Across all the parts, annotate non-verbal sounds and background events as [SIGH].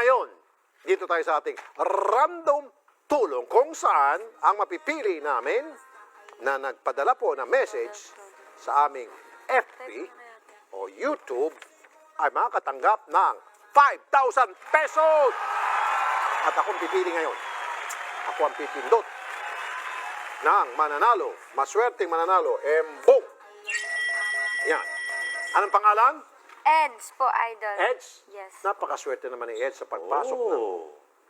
Ngayon, dito tayo sa ating random tulong kung saan ang mapipili namin na nagpadala po ng message sa aming FB o YouTube ay makakatanggap ng 5,000 pesos! At akong pipili ngayon. Ako ang pipindot ng mananalo, maswerteng mananalo, Embong. Yan. Anong pangalan? Eds po, idol. Eds? Yes. Napakaswerte naman ni Eds sa pagpasok ng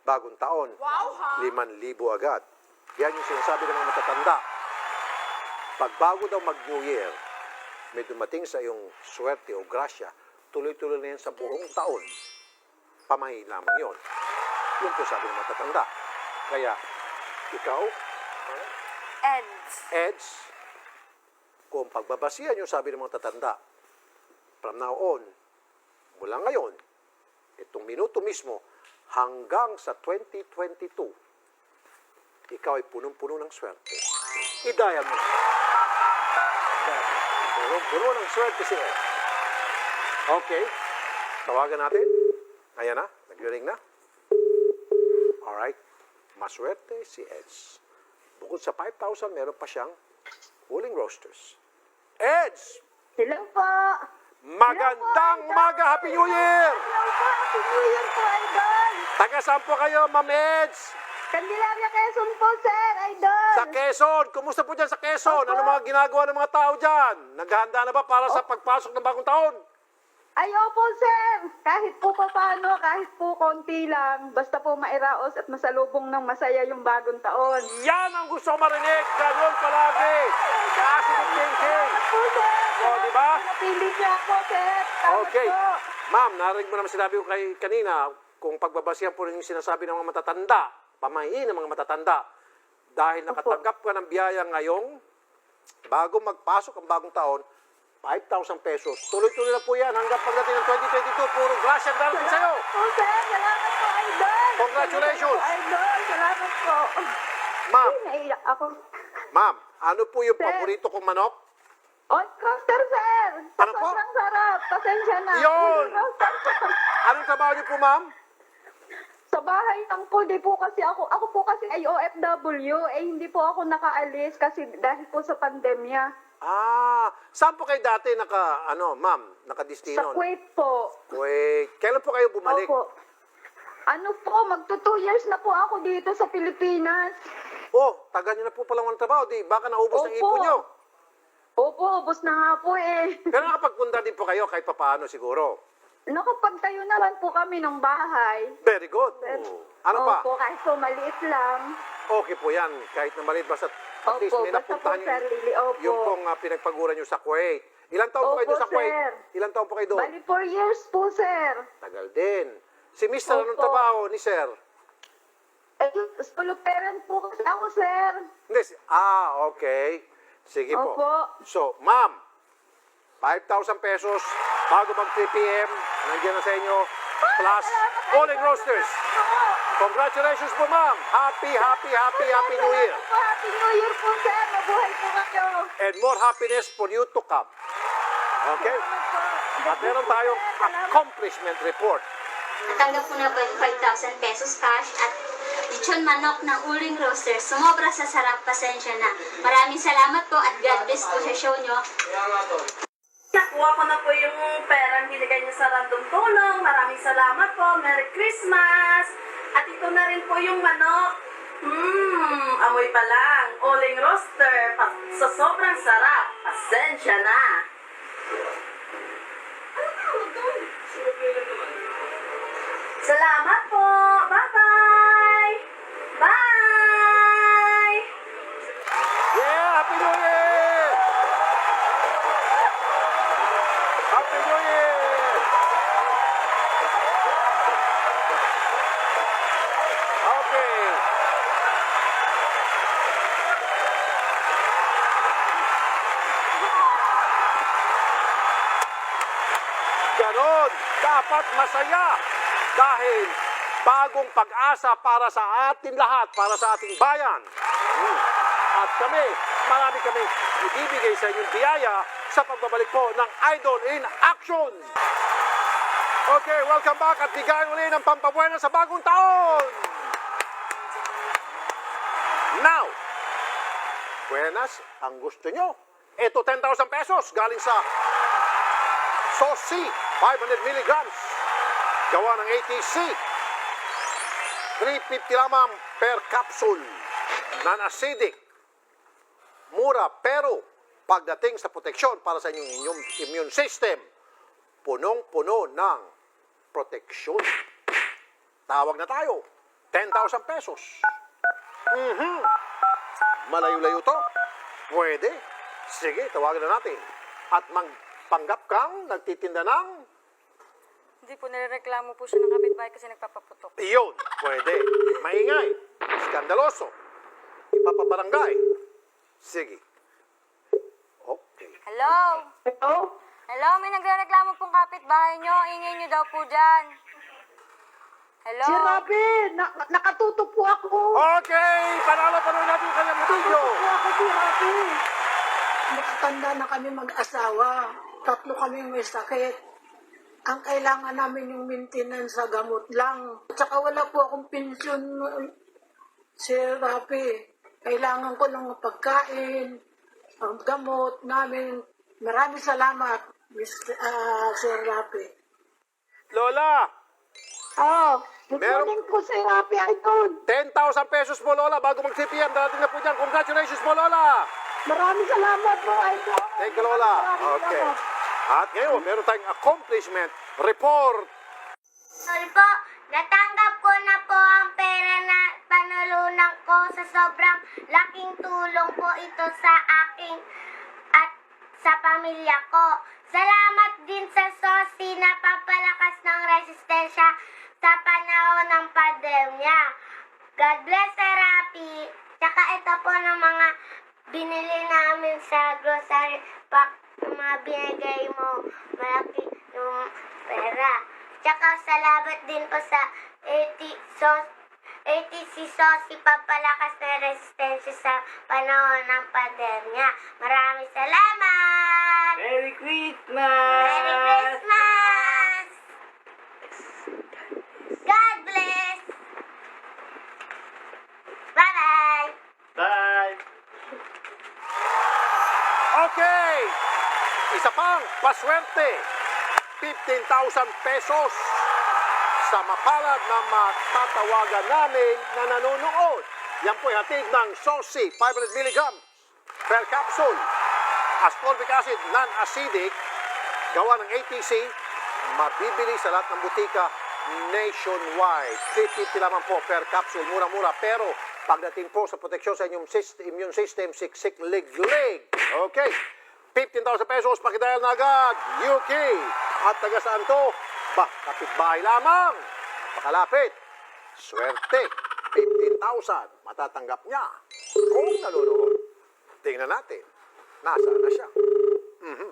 bagong taon. Wow, ha? 5,000 agad. Yan yung sinasabi ng mga matatanda. Pag bago daw mag-New Year, may dumating sa iyong swerte o grasya, tuloy-tuloy na yan sa buong taon. Pamahi lamang yun. Yun po sabi ng matatanda. Kaya, ikaw, Eds. Eds, kung pagbabasihan yung sabi ng mga tatanda, from now on, mula ngayon, itong minuto mismo, hanggang sa 2022, ikaw ay punong-puno ng swerte. Idaya mo. Punong-puno ng swerte si Ed. Okay. Tawagan natin. Ayan na. Nag-ring na. Alright. Maswerte si Eds. Bukod sa 5,000, meron pa siyang huling roasters. Eds! Hello po. Magandang umaga! Happy New Year! Happy New Year po, Idol. Taga saan po kayo, Ma'am Eds? Candelaria Quezon po, sir, Idol. Sa Quezon. Kumusta po dyan sa Quezon? Ano mga ginagawa ng mga tao dyan? Naghahanda na ba para sa pagpasok ng bagong taon? Ay, opo, sir. Kahit po pa paano, kahit po konti lang, basta po mairaos at masalubong ng masaya yung bagong taon. Yan ang gusto ko marinig. Ganun palagi. Positive thinking. Po, sir. O, di ba? Napili niya ako, sir. Salamat Okay. po. Ma'am, narinig mo naman sinabi ko kay kanina, kung pagbabasihan po rin yung sinasabi ng mga matatanda, pamahiin ng mga matatanda, dahil nakatanggap ka ng biyaya ngayong, bago magpasok ang bagong taon, 5,000 pesos. Tuloy-tuloy na po yan hanggang pagdating ng 2022. Puro grasya darating sa'yo. Sir. Salamat po, Idol. Congratulations. Idol. Salamat po. Ma'am, Ay, naiyak ako. ma'am, ano po yung Sir. paborito kong manok? On roaster, sir. Ano po? sobrang sarap. Pasensya na. Yun. Anong trabaho niyo po, ma'am? Sa bahay lang po, di po kasi ako, ako po kasi ay OFW, eh hindi po ako nakaalis kasi dahil po sa pandemya. Ah, saan po kayo dati naka, ano, ma'am, Sa nakadistino? Kuwait po. Wait, kailan po kayo bumalik? Opo. Ano po, magto two years na po ako dito sa Pilipinas. Oh, tagal niyo na po palang walang trabaho. Di, baka naubos ng Opo. ipon niyo. Opo, ubos na nga po eh. [LAUGHS] Pero nakapagpunta din po kayo kahit papaano siguro. Nakapagtayo naman po kami ng bahay. Very good. Pero- Ano pa? Opo, kahit po maliit lang. Okay po yan. Kahit na maliit basta at least Opo, may basta po napuntahan niyo sarili. Opo. yung pong uh, pinagpaguran niyo sa Kuwait. Ilang taon po kayo Opo, doon sa Kuwait? sir. Ilang taon po kayo doon? Bali four years po, sir. Tagal din. Si Mr. anong Opo. trabaho ni Sir? Eh, solo parent po kasi ako, sir. Hindi. si- Ah, okay. Sige po. Opo. So, ma'am, 5,000 pesos bago mag 3 p.m. Nandiyan na sa inyo. Plus, Calling Roasters. Congratulations po, ma'am. Happy, happy, happy, happy New Year. Happy New Year po, sir. Mabuhay po kayo. And more happiness for you to come. Okay? At meron tayong accomplishment report. Natanggap ko na ba yung 5,000 pesos cash at lechon manok ng Uling Roasters. Sumobra sa sarap, pasensya na. Maraming salamat po at God bless po sa show nyo. Nakuha ko na po yung perang binigay niyo sa random tulong. Maraming salamat po. Merry Christmas! At ito na rin po yung manok. Mmm, amoy pa lang. Oling roaster. Pa- sa sobrang sarap. Pasensya na. Salamat po. Bye-bye! Bye! Yeah! Happy New Year! Happy New Year! Okay. Ganon. Dapat masaya. Dahil bagong pag-asa para sa atin lahat, para sa ating bayan. Hmm. At kami, marami kami ibibigay sa inyong biyaya sa pagbabalik po ng Idol in Action. Okay, welcome back at bigayan uli ng pampabuena sa bagong taon. Now, buenas ang gusto nyo. Ito 10,000 pesos galing sa Sosi 500 milligrams. Gawa ng ATC. 350 lamang per capsule. Non-acidic. Mura pero pagdating sa proteksyon para sa inyong immune system, punong-puno ng proteksyon. Tawag na tayo. 10,000 pesos. Mhm. Malayo-layo to. Pwede. Sige, tawagan na natin. At magpanggap kang nagtitinda ng Hindi po nireklamo po siya ng kapitbahay kasi nagpapaputok. iyon. Pwede. Maingay. Skandaloso. Ipapabarangay. Sige. Okay. Hello? Hello? Hello, may nagrereklamo pong kapitbahay nyo. Ingay nyo daw po dyan. Hello? Si Robin, na- nakatuto po ako. Okay! Panalo pa natin yung kanyang video. Po ako si Robin. Nakatanda na kami mag-asawa. Tatlo kami may sakit. Ang kailangan namin yung maintenance sa gamot lang. At saka wala po akong pensyon, Sir Rapi. Kailangan ko ng pagkain, ang gamot namin. Maraming salamat, Mr. ah, Sir Rapi. Lola, Oh, good Meron- morning po si Rapi Idol. 10,000 pesos mo, Lola, bago mag-CPM. Darating na po dyan. Congratulations mo, Lola. Maraming salamat po, Idol. Thank you, Lola. Maraming Okay. At ngayon, meron tayong accomplishment report. Tol po, natanggap ko na po ang pera na panulunan ko sa sobrang laking tulong po ito sa aking at sa pamilya ko. Salamat din sa SOSI na papalakas ng resistensya sa panahon ng pandemya. God bless therapy. Tsaka ito po ng mga binili namin sa grocery pack yung mga binigay mo. Malaki yung pera. Tsaka salamat din po sa 80 sos ATC Sosi papalakas na resistensya sa panahon ng pandemya. Maraming salamat! Merry Christmas! Merry Christmas! God bless! Bye-bye! Bye! Okay! Isa pang paswerte. 15,000 pesos sa mapalad na matatawagan namin na nanonood. Yan po hatid ng SOSI 500 milligrams per capsule. Ascorbic acid non-acidic gawa ng ATC mabibili sa lahat ng butika nationwide. 50 lamang po per capsule, mura-mura. Pero pagdating po sa proteksyon sa inyong syst- immune system, siksik, lig-lig. Okay. 15,000 pesos, pakidayal na agad. UK. At taga saan to? Ba, kapitbahay lamang. Pakalapit. Swerte. 15,000. Matatanggap niya. Kung nanonood. Tingnan natin. Nasaan na siya? Mhm.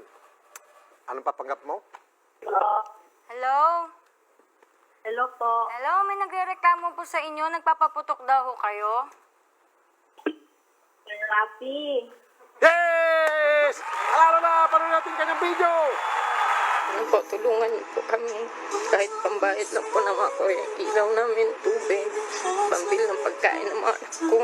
Anong papanggap mo? Hello? Hello po. Hello, may nagrereklamo po sa inyo. Nagpapaputok daw ho kayo. Rapi. Yes! Alala na, panood natin kanyang video. Ano po, tulungan niyo po kami. Kahit pambayad lang po naman ako yung ilaw namin, tubig, pambil ng pagkain ng mga anak ko.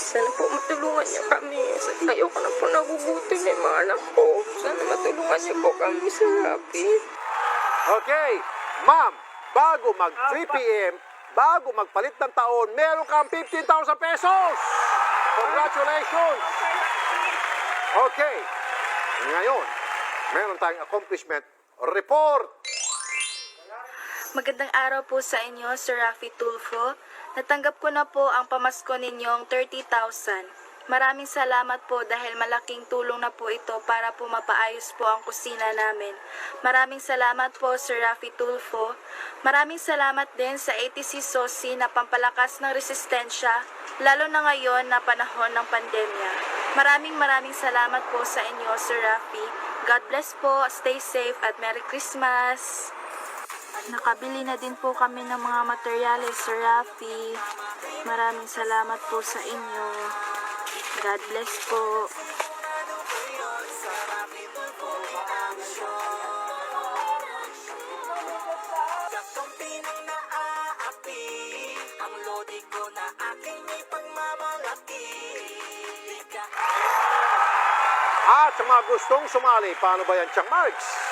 Sana po matulungan niyo kami. Ayoko na po nagugutom yung mga anak ko. Sana matulungan niyo po kami sa rapid. Okay, ma'am, bago mag 3 p.m., bago magpalit ng taon, meron kang 15,000 pesos! Congratulations! Okay, ngayon, meron tayong accomplishment report. Magandang araw po sa inyo, Sir Rafi Tulfo. Natanggap ko na po ang pamasko ninyong 30,000. Maraming salamat po dahil malaking tulong na po ito para po mapaayos po ang kusina namin. Maraming salamat po, Sir Rafi Tulfo. Maraming salamat din sa ATC SOSI na pampalakas ng resistensya, lalo na ngayon na panahon ng pandemya. Maraming maraming salamat po sa inyo, Sir Rafi. God bless po, stay safe at Merry Christmas! Nakabili na din po kami ng mga materyales, Sir Rafi. Maraming salamat po sa inyo. God bless po. At sa mga gustong sumali, paano ba yan, Chang Marks?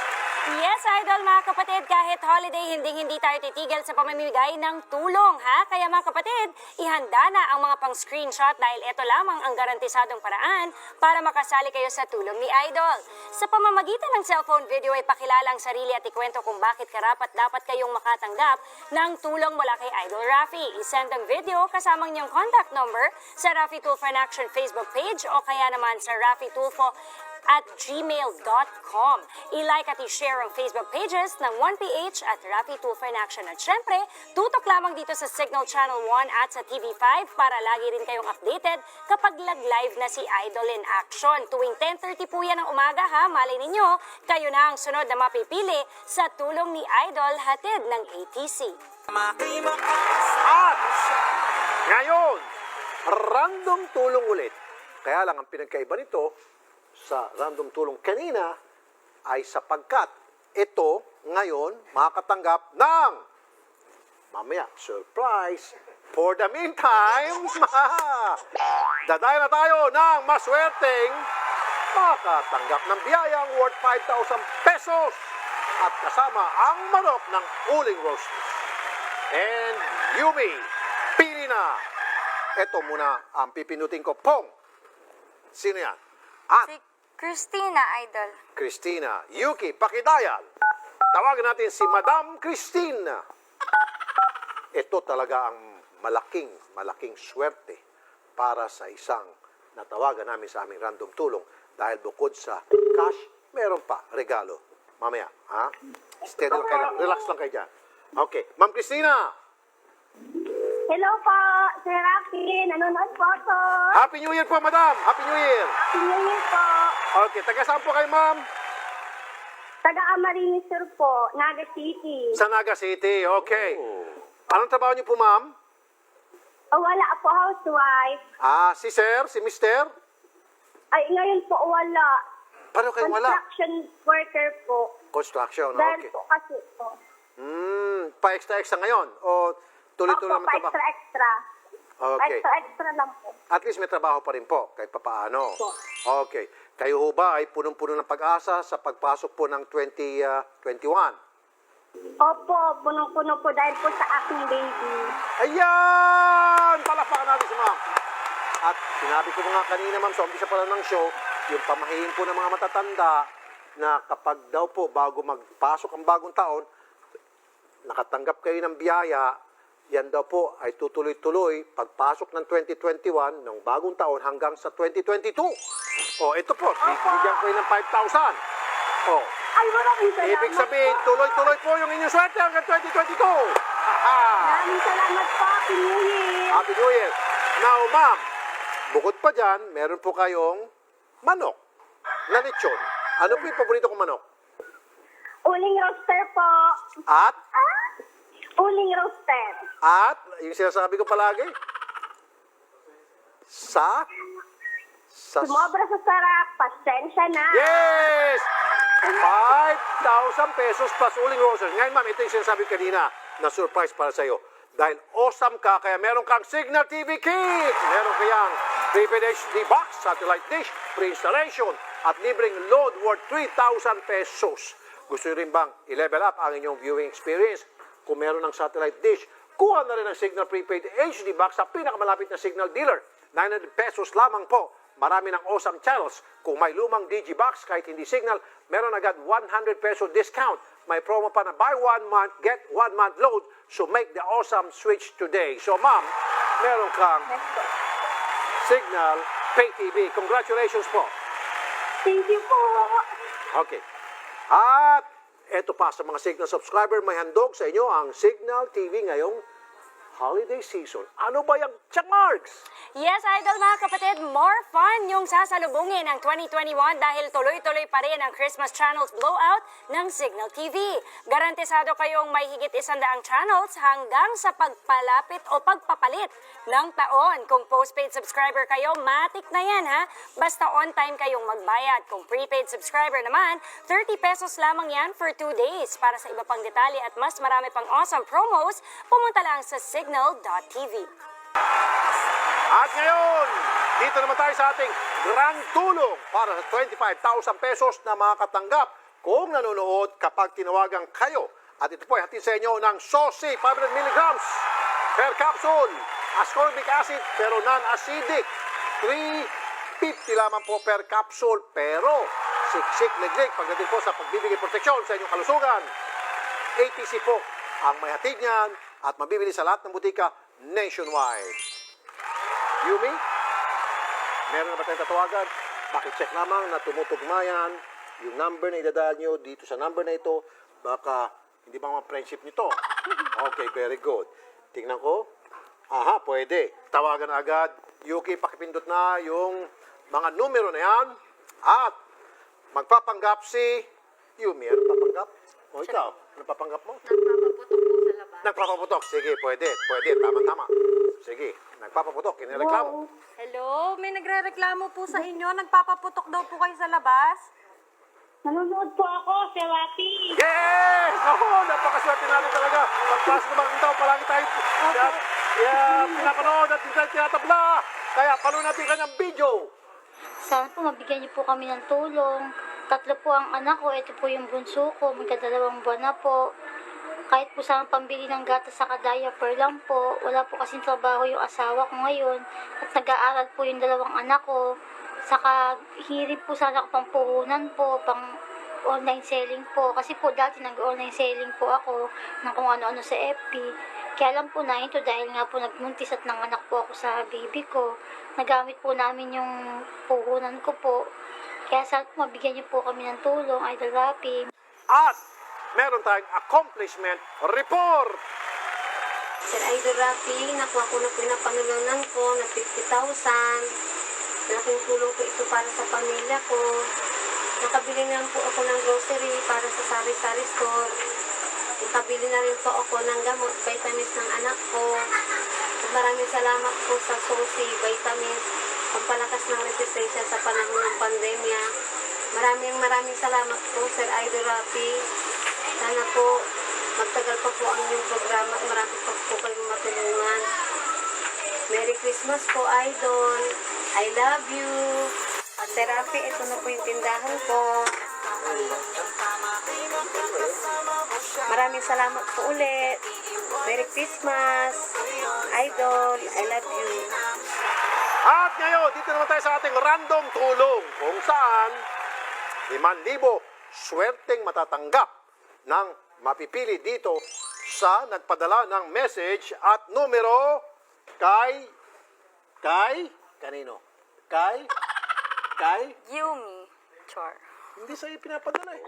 Yes, Idol, mga kapatid, kahit holiday, hindi-hindi tayo titigil sa pamamimigay ng tulong, ha? Kaya mga kapatid, ihanda na ang mga pang-screenshot dahil ito lamang ang garantisadong paraan para makasali kayo sa tulong ni Idol. Sa pamamagitan ng cellphone video ay pakilala ang sarili at ikwento kung bakit karapat dapat kayong makatanggap ng tulong mula kay Idol Rafi. Isend ang video kasama niyong contact number sa Rafi Tulfo in Action Facebook page o kaya naman sa Rafi Tulfo at gmail.com. I-like at i-share ang Facebook pages ng 1PH at Rafi Tulfo Action. At syempre, tutok lamang dito sa Signal Channel 1 at sa TV5 para lagi rin kayong updated kapag lag-live na si Idol in Action. Tuwing 10.30 po yan ng umaga ha, malay ninyo, kayo na ang sunod na mapipili sa tulong ni Idol hatid ng ATC. At ngayon, random tulong ulit. Kaya lang ang pinagkaiba nito sa random tulong kanina ay sapagkat ito ngayon makakatanggap ng mamaya, surprise. For the meantime, [LAUGHS] dadayo na tayo ng maswerteng makatanggap ng biyayang worth 5,000 pesos at kasama ang manok ng uling roasters. And Yumi, pili na. Ito muna ang pipinutin ko. Pong! Sino yan? At Si Christina, Idol. Christina. Yuki, pakidayal. Tawagan natin si Madam Christina. Ito talaga ang malaking, malaking swerte para sa isang natawagan namin sa aming random tulong dahil bukod sa cash, meron pa regalo. Mamaya, ha? Steady lang kayo. Relax lang kayo dyan. Okay. Ma'am Christina, Hello po, Sir Rafi. Nanonood po ako. Happy New Year po, Madam. Happy New Year. Happy New Year po. Okay, taga saan po kayo, ma'am? Taga Amarinis Sur po, Naga City. Sa Naga City. Okay. Anong trabaho niyo po, ma'am? O, wala po, housewife. Ah, si sir, si mister? Ay, ngayon po wala. Paano kayo wala? Construction worker po. Construction, Dahil okay. po kasi po. Hmm, pa-extra-extra ngayon? O tuloy-tuloy Opo, naman pa trabaho? extra extra. Okay. Extra extra lang po. At least may trabaho pa rin po, kahit papaano. Opo. Okay. Kayo ho ba ay punong-puno ng pag-asa sa pagpasok po ng 2021? Opo, punong-puno po dahil po sa aking baby. Ayan! Palapakan natin si ma'am. At sinabi ko nga kanina, ma'am, sa umpisa pala ng show, yung pamahiin po ng mga matatanda na kapag daw po bago magpasok ang bagong taon, nakatanggap kayo ng biyaya, yan daw po ay tutuloy-tuloy pagpasok ng 2021 ng bagong taon hanggang sa 2022. O, ito po, bigyan ko kayo ng 5,000. O, Ay, maraming salamat ibig sabihin, po. tuloy-tuloy po yung inyong swerte hanggang 2022. Haha! Maraming salamat po. Year. Happy New Year. Now, ma'am, bukod pa dyan, meron po kayong manok na lechon. Ano po yung paborito kong manok? Uling roaster po. At, Uling roaster. at, yung sinasabi ko palagi, sa, sa, Sumobra sa sarap. Pasensya na. yes! 5,000 pesos plus uling roses. Ngayon, ma'am, ito yung sinasabi ko kanina na surprise para sa iyo. Dahil awesome ka, kaya meron kang Signal TV Kit. Meron kayang prepaid HD box, satellite dish, pre-installation, at libreng load worth 3,000 pesos. Gusto rin bang i-level up ang inyong viewing experience? Kung meron ng satellite dish, kuha na rin ang Signal prepaid HD box sa pinakamalapit na Signal dealer. 900 pesos lamang po. Marami ng awesome channels. Kung may lumang Digibox kahit hindi signal, meron agad 100 peso discount. May promo pa na buy one month, get one month load. So make the awesome switch today. So ma'am, meron kang Signal Pay TV. Congratulations po. Thank you po. Okay. At eto pa sa mga Signal subscriber, may handog sa inyo ang Signal TV ngayong holiday season. Ano ba yung Chuck Marks? Yes, Idol mga kapatid, more fun yung sasalubungin ng 2021 dahil tuloy-tuloy pa rin ang Christmas channels blowout ng Signal TV. Garantisado kayong may higit isandaang channels hanggang sa pagpalapit o pagpapalit ng taon. Kung postpaid subscriber kayo, matik na yan ha. Basta on time kayong magbayad. Kung prepaid subscriber naman, 30 pesos lamang yan for 2 days. Para sa iba pang detalye at mas marami pang awesome promos, pumunta lang sa signal.tv. At ngayon, dito naman tayo sa ating grand tulong para sa 25,000 pesos na makakatanggap kung nanonood kapag tinawagan kayo. At ito po ay hatid sa inyo ng SOSI 500 milligrams per capsule. Ascorbic acid pero non-acidic. 350 lamang po per capsule pero siksik liglig pagdating po sa pagbibigay proteksyon sa inyong kalusugan. ATC po ang may hatid niyan at mabibili sa lahat ng butika nationwide. Yumi, meron na ba tayong tatawagan? Pakicheck lamang na tumutugma yan. Yung number na idadaan nyo dito sa number na ito, baka hindi ba mga friendship nito? [LAUGHS] Okay, very good. Tingnan ko. Aha, pwede. Tawagan na agad. Yuki, pakipindot na yung mga numero na yan. At magpapanggap si Yumi. Ano papanggap? O ikaw, ano papanggap mo? Nagpapaputok. Sige, pwede. Pwede. Tama-tama. Sige. Nagpapaputok. Kinireklamo. Hello, may nagre-reklamo po sa inyo. Nagpapaputok daw po kayo sa labas. Nanonood po ako, si Rafi. Yes! Ako, napakaswerte natin talaga. Pagpasok ng mga tao, palagi tayo yeah, yeah, pinapanood at hindi tayo tinatabla. Kaya palo natin kanyang video. Sana po mabigyan niyo po kami ng tulong. Tatlo po ang anak ko, ito po yung bunso ko, magkadalawang buwan na po. Kahit po sana pambili ng gatas sa diaper lang po, wala po kasing trabaho yung asawa ko ngayon at nag-aaral po yung dalawang anak ko. Saka hirip po sana ako pang puhunan po, pang online selling po. Kasi po dati nag-online selling po ako ng kung ano-ano sa FB. Kaya lang po na ito dahil nga po nagmuntis at nanganak po ako sa baby ko. Nagamit po namin yung puhunan ko po. Kaya sana po mabigyan niyo po kami ng tulong, Idol Rapi. At meron tayong accomplishment report. Sir Idol Rafi, nakuha ko na po yung panulunan ko na 50,000. Malaking tulong po ito para sa pamilya ko. Nakabili na po ako ng grocery para sa sari-sari store. Nakabili na rin po ako ng gamot, vitamins ng anak ko. Maraming salamat po sa Sosi Vitamins, pampalakas ng resistensya sa panahon ng pandemya. Maraming maraming salamat po, Sir Idol Rafi. Sana po magtagal pa po ang inyong programa at marami pa po kayong matulungan. Merry Christmas po, Idol. I love you. Sir Rafi, ito na po yung tindahan ko. Maraming salamat po ulit. Merry Christmas. Idol, I love you. At ngayon, dito naman tayo sa ating random tulong kung saan 5,000 swerteng matatanggap ng mapipili dito sa nagpadala ng message at numero kay kay kanino? Kay kay Yumi. Char. hindi sa iyo pinapadala eh.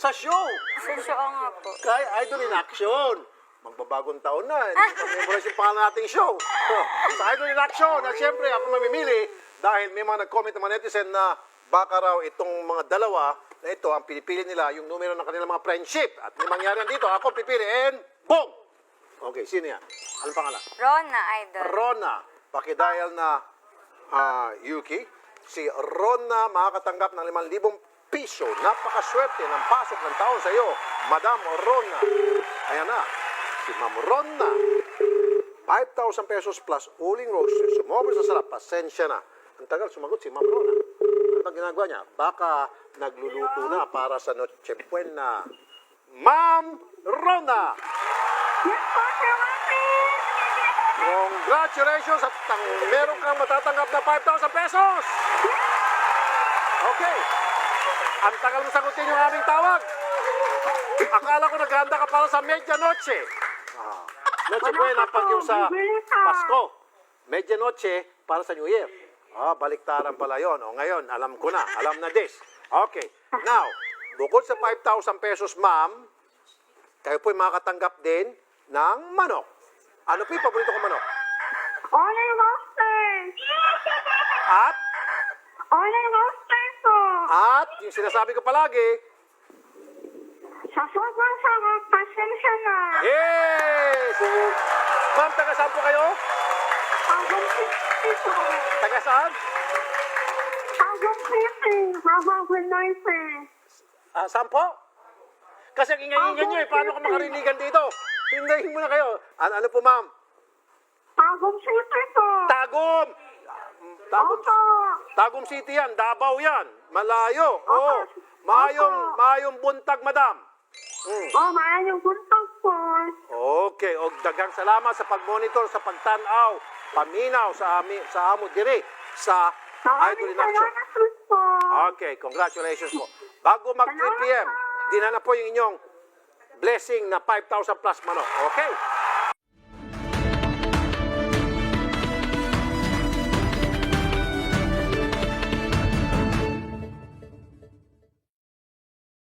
Sa show. Sensyo nga po. Kay Idol in Action. Magbabagong taon na. Pa memorize yung pangalan nating show. sa Idol in Action. At syempre, ako mamimili dahil may mga nag-comment ng mga netizen na baka raw itong mga dalawa na ito, ang pinipili nila yung numero ng kanilang mga friendship. At may mangyari yan dito, ako pipili and boom! Okay, sino yan? Anong pangalan? Rona, Idol. Rona. Pakidial na ah, Yuki. Si Rona makakatanggap ng 5,000 piso. Napakaswerte ng pasok ng taon sa iyo, Madam Rona. Ayan na, si Ma'am Rona. 5,000 pesos plus uling roasters. Sumobra sa sarap, pasensya na. Ang tagal sumagot si Ma'am Rona. Ano ginagawa niya? Baka nagluluto na para sa Noche Buena. Ma'am Rona! Congratulations at tang meron kang matatanggap na 5,000 pesos! Okay. Ang tagal mo sagutin yung aming tawag. Akala ko naghanda ka para sa medianoche. Ah. Noche buena pag yung sa Pasko. Medianoche para sa New Year. Ah, baliktaran pala yon. O ngayon, alam ko na. Alam na this. Okay. Now, bukod sa 5,000 pesos, ma'am, kayo po'y makakatanggap din ng manok. Ano po yung paborito kong manok? Online roster! At, Online roster po! at, yung sinasabi ko palagi, Sa sobrang sarap, pasensya na. yes! Ma'am, taga saan po kayo? Agong City po. Taga saan? Agong City. Habang Norte. Ah, saan po? Kasi ang ingay-ingay nyo eh, paano ka makarinigan dito? Hindahin mo na kayo. Ano, ano po, ma'am? Tagum City po. Tagum! Tagum, Opo. Tagum City yan, Davao yan. Malayo. Oo. Mayong, mayong buntag, madam. Mm. Oh, maayong buntag po. Okay, og daghang salamat sa pagmonitor sa pagtanaw, paminaw sa ami sa amo diri sa Idol in Action. po. Okay, congratulations po. Bago mag 3 p.m., dinana po yung inyong blessing na 5,000 plus manok. Okay?